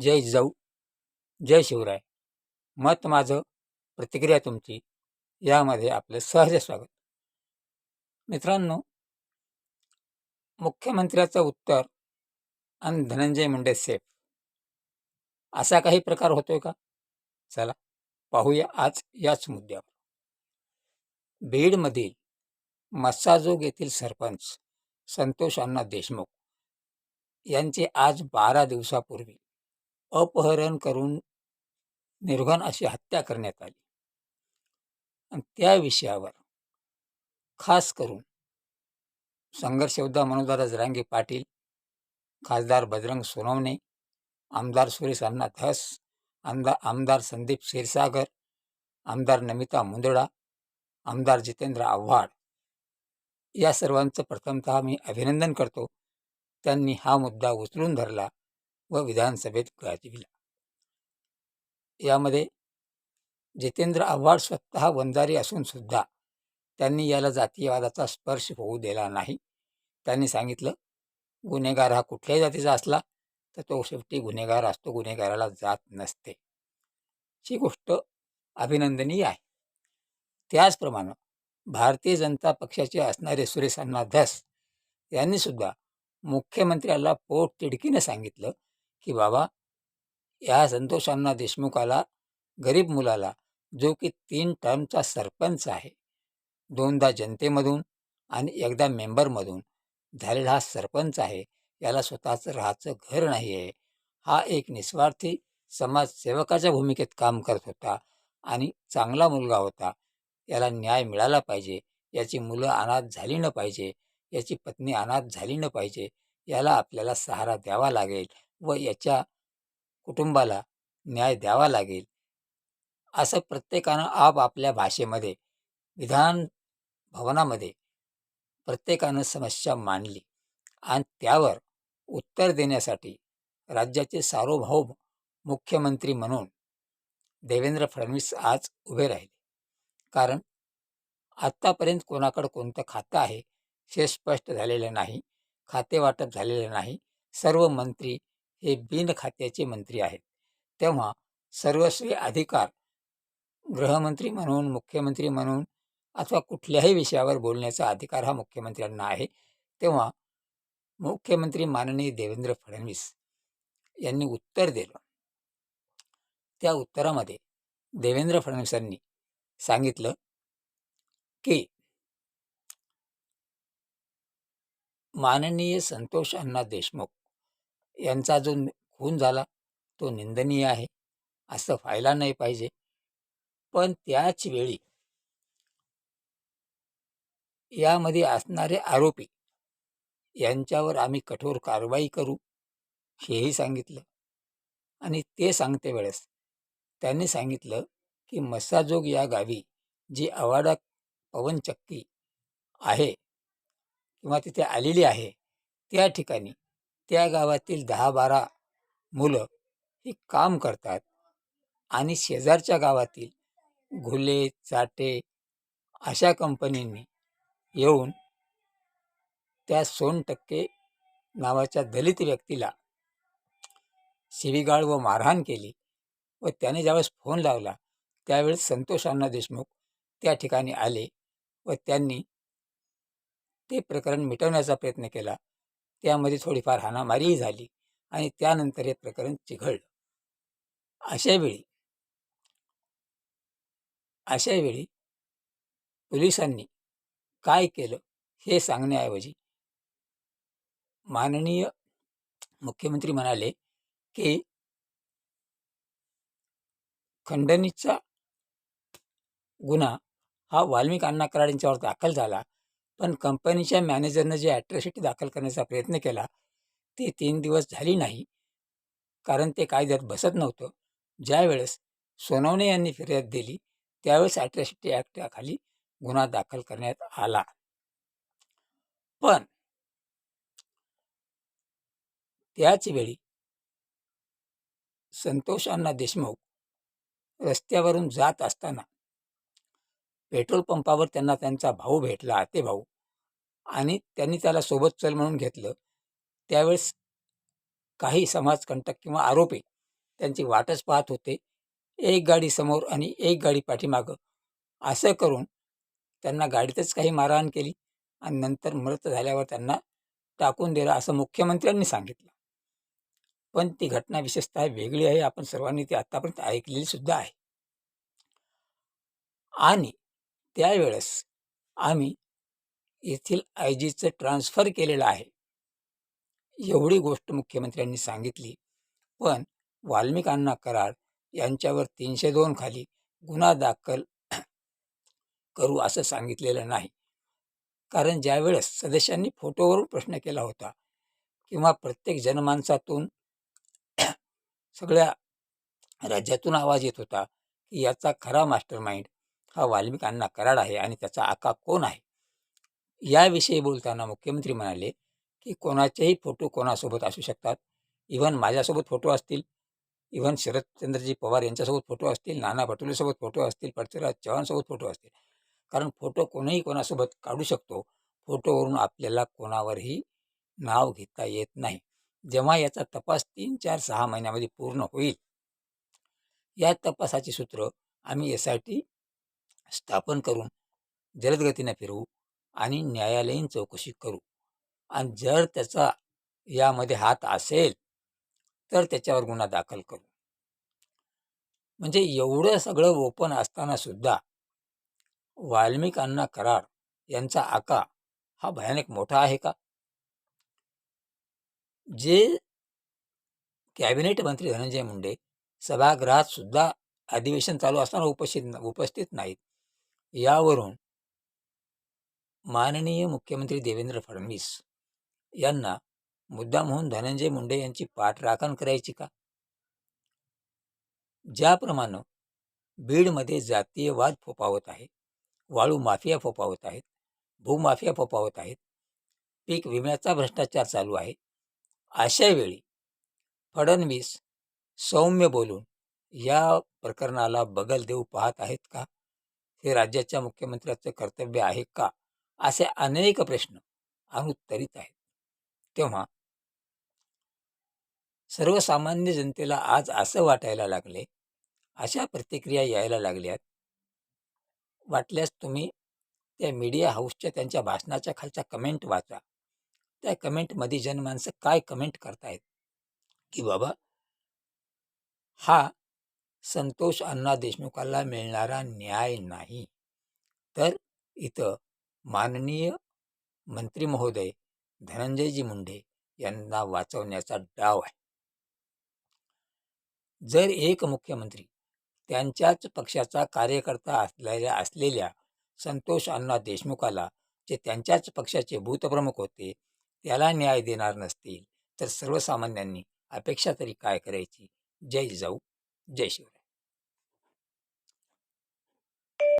जय जाऊ जय शिवराय. मत माझं प्रतिक्रिया तुमची यामध्ये आपलं सहज स्वागत. मित्रांनो मुख्यमंत्र्याचं उत्तर आणि धनंजय मुंडे सेफ. असा काही प्रकार होतोय का? चला पाहूया आज याच मुद्द्यावर. बीडमधील मस्साजोग येथील सरपंच संतोष अण्णा देशमुख यांचे आज बारा दिवसापूर्वी अपहरण करून निर्घण अशी हत्या करण्यात आली. आणि त्या विषयावर खास करून संघर्ष योद्धा मनोदादा जरांगे पाटील खासदार बजरंग सोनवणे आमदार सुरेश अण्णा हस आमदार आमदार संदीप क्षीरसागर आमदार नमिता मुंदडा आमदार जितेंद्र आव्हाड या सर्वांचं प्रथमतः मी अभिनंदन करतो. त्यांनी हा मुद्दा उचलून धरला. व विधानसभेत गाजविला यामध्ये जितेंद्र आव्हाड स्वतः वंजारी असून सुद्धा त्यांनी याला जातीयवादाचा स्पर्श होऊ दिला नाही. त्यांनी सांगितलं गुन्हेगार हा कुठल्याही जातीचा असला तर तो शेवटी गुन्हेगार असतो. गुन्हेगाराला जात नसते. ही गोष्ट अभिनंदनीय आहे. त्याचप्रमाणे भारतीय जनता पक्षाचे असणारे सुरेश अण्णा धस यांनी सुद्धा मुख्यमंत्र्याला पोट तिडकीनं सांगितलं की बाबा या संतोषांना देशमुखाला गरीब मुलाला जो की तीन टर्मचा सरपंच आहे. दोनदा जनतेमधून आणि एकदा मेंबरमधून झालेला हा सरपंच आहे याला स्वतःचं राहायचं घर नाही आहे हा एक निस्वार्थी समाजसेवकाच्या भूमिकेत काम करत होता आणि चांगला मुलगा होता. याला न्याय मिळाला पाहिजे याची मुलं अनाथ झाली न पाहिजे याची पत्नी अनाथ झाली न पाहिजे याला आपल्याला सहारा द्यावा लागेल व याच्या कुटुंबाला न्याय द्यावा लागेल. असं प्रत्येकानं आपापल्या भाषेमध्ये विधान भवनामध्ये प्रत्येकानं समस्या मांडली आणि त्यावर उत्तर देण्यासाठी राज्याचे सार्वभौम मुख्यमंत्री म्हणून देवेंद्र फडणवीस आज उभे राहिले. कारण आत्तापर्यंत कोणाकडं कोणतं खातं आहे हे स्पष्ट झालेलं नाही खाते वाटप झालेलं नाही. सर्व मंत्री हे बिन खात्याचे मंत्री आहेत. तेव्हा सर्वस्वी अधिकार गृहमंत्री म्हणून मुख्यमंत्री म्हणून अथवा कुठल्याही विषयावर बोलण्याचा अधिकार हा मुख्यमंत्र्यांना आहे. तेव्हा मुख्यमंत्री माननीय देवेंद्र फडणवीस यांनी उत्तर दिलं. त्या उत्तरामध्ये देवेंद्र फडणवीसांनी सांगितलं की माननीय संतोष अण्णा देशमुख यांचा जो खून झाला तो निंदनीय आहे असं व्हायला नाही पाहिजे. पण त्याच वेळी यामध्ये असणारे आरोपी यांच्यावर आम्ही कठोर कारवाई करू हेही सांगितलं. आणि ते सांगते वेळेस त्यांनी सांगितलं की मस्साजोग या गावी जी अवाडा पवनचक्की आहे किंवा तिथे आलेली आहे त्या ठिकाणी त्या गावातील दहा बारा मुलं ही काम करतात आणि शेजारच्या गावातील घुले चाटे अशा कंपनींनी येऊन त्या सोन टक्के नावाच्या दलित व्यक्तीला शिवीगाळ व मारहाण केली व त्याने ज्यावेळेस फोन लावला त्यावेळेस संतोष अण्णा देशमुख त्या ठिकाणी आले व त्यांनी ते प्रकरण मिटवण्याचा प्रयत्न केला. त्यामध्ये थोडीफार हाणामारीही झाली आणि त्यानंतर हे प्रकरण चिघळलं. अशा वेळी अशा वेळी पोलिसांनी काय केलं हे सांगण्याऐवजी माननीय मुख्यमंत्री म्हणाले की खंडणीचा गुन्हा हा वाल्मिक अण्णा कराड यांच्यावर दाखल झाला पण कंपनीच्या मॅनेजरनं जे ॲट्रॉसिटी दाखल करण्याचा प्रयत्न केला ते तीन दिवस झाली नाही. कारण ते कायद्यात बसत नव्हतं. ज्यावेळेस सोनवणे यांनी फिर्याद दिली त्यावेळेस ॲट्रॉसिटी ॲक्टाखाली गुन्हा दाखल करण्यात आला. पण त्याच वेळी संतोष अण्णा देशमुख रस्त्यावरून जात असताना पेट्रोल पंपावर त्यांना त्यांचा भाऊ भेटला आते भाऊ आणि त्यांनी त्याला सोबत चल म्हणून घेतलं. त्यावेळेस काही समाजकंटक किंवा आरोपी त्यांची वाटच पाहत होते. एक गाडी समोर आणि एक गाडी पाठीमागं. असं करून त्यांना गाडीतच काही मारहाण केली आणि नंतर मृत झाल्यावर त्यांना टाकून दिलं असं मुख्यमंत्र्यांनी सांगितलं. पण ती घटना विशेषतः वेगळी आहे आपण सर्वांनी ती आत्तापर्यंत ऐकलेली सुद्धा आहे. आणि त्यावेळेस आम्ही येथील आय जीचं ट्रान्स्फर केलेलं आहे. एवढी गोष्ट मुख्यमंत्र्यांनी सांगितली. पण वाल्मिकांना कराड यांच्यावर तीनशे दोन खाली गुन्हा दाखल करू असं सांगितलेलं नाही. कारण ज्यावेळेस सदस्यांनी फोटोवरून प्रश्न केला होता किंवा प्रत्येक जनमानसातून सगळ्या राज्यातून आवाज येत होता की याचा खरा मास्टर माइंड हा वाल्मिकांना कराड आहे आणि त्याचा आका कोण आहे? याविषयी बोलताना मुख्यमंत्री म्हणाले की कोणाचेही फोटो कोणासोबत असू शकतात. इव्हन माझ्यासोबत फोटो असतील इव्हन शरदचंद्रजी पवार यांच्यासोबत फोटो असतील नाना पटोलेसोबत फोटो असतील पृथ्वीराज चव्हाणसोबत फोटो असतील. कारण फोटो कोणीही कोणासोबत काढू शकतो फोटोवरून आपल्याला कोणावरही नाव घेता येत नाही. जेव्हा याचा तपास तीन चार सहा महिन्यामध्ये पूर्ण होईल या तपासाची सूत्र आम्ही एस आय टी स्थापन करून जलदगतीने फिरवू आणि न्यायालयीन चौकशी करू. आणि जर त्याचा यामध्ये हात असेल तर त्याच्यावर गुन्हा दाखल करू. म्हणजे एवढं सगळं ओपन असताना सुद्धा वाल्मिक अण्णा कराड यांचा आका हा भयानक मोठा आहे का? जे कॅबिनेट मंत्री धनंजय मुंडे सभागृहात सुद्धा अधिवेशन चालू असताना उपस्थित उपस्थित नाहीत. यावरून माननीय मुख्यमंत्री देवेंद्र फडणवीस यांना मुद्दामहून धनंजय मुंडे यांची पाठराखण करायची का? ज्याप्रमाणे बीडमध्ये जातीयवाद फोपावत आहे वाळू माफिया फोपावत आहेत भूमाफिया फोपावत आहेत पीक विम्याचा भ्रष्टाचार चालू आहे अशावेळी फडणवीस सौम्य बोलून या प्रकरणाला बगल देऊ पाहत आहेत का? हे राज्याच्या मुख्यमंत्र्याचं कर्तव्य आहे का? असे अनेक प्रश्न अनुत्तरित आहेत. तेव्हा सर्वसामान्य जनतेला आज असं वाटायला लागले अशा प्रतिक्रिया यायला लागल्यात वाटल्यास तुम्ही त्या मीडिया हाऊसच्या त्यांच्या भाषणाच्या खालच्या कमेंट वाचा. त्या कमेंटमध्ये जनमानसं काय कमेंट करतायत? की बाबा हा संतोष अण्णा देशमुखाला मिळणारा न्याय नाही. तर इथं माननीय मंत्री महोदय धनंजयजी मुंडे यांना वाचवण्याचा डाव आहे. जर एक मुख्यमंत्री त्यांच्याच पक्षाचा कार्यकर्ता असलेल्या असलेल्या संतोष अण्णा देशमुखाला जे त्यांच्याच पक्षाचे भूतप्रमुख होते त्याला न्याय देणार नसतील तर सर्वसामान्यांनी अपेक्षा तरी काय करायची? जय जाऊ जय शिवराय.